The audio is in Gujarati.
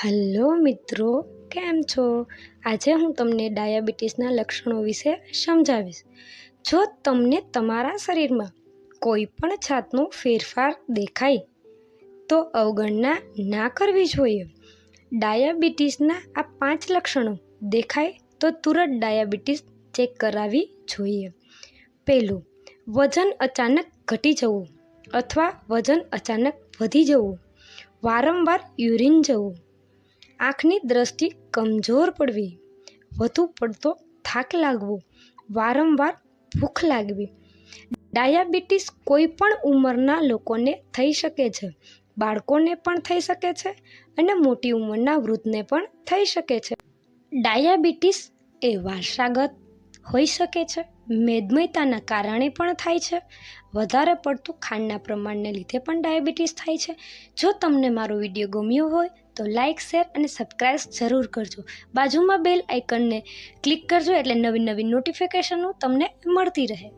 હલો મિત્રો, કેમ છો? આજે હું તમને ડાયાબિટીસના લક્ષણો વિશે સમજાવીશ. જો તમને તમારા શરીરમાં કોઈ પણ જાતનો ફેરફાર દેખાય, તો અવગણના ના કરવી જોઈએ. ડાયાબિટીસના આ પાંચ લક્ષણો દેખાય, તો તુરંત ડાયાબિટીસ ચેક કરાવવી જોઈએ. પહેલું, વજન અચાનક ઘટી જવું અથવા વજન અચાનક વધી જવું. વારંવાર યુરિન જવું. આંખની દ્રષ્ટિ કમજોર પડવી, વધુ પડતો થાક લાગવો, વારંવાર ભૂખ લાગવી. ડાયાબિટીસ કોઈ પણ ઉંમરના લોકોને થઈ શકે છે, બાળકોને પણ થઈ શકે છે અને મોટી ઉંમરના વૃદ્ધને પણ થઈ શકે છે. ડાયાબિટીસ એ વારસાગત હોઈ શકે છે. મેદમયતાના કારણે પણ થાય છે. વધારે પડતું ખાંડના પ્રમાણને લીધે પણ ડાયાબિટીસ થાય છે. જો તમને મારો વીડિયો ગમ્યો હોય તો લાઇક શેર અને સબસ્ક્રાઈબ જરૂર કરજો. બાજુમાં બેલ આઇકનને ક્લિક કરજો એટલે નવી નવી નોટિફિકેશનો તમને મળતી રહે.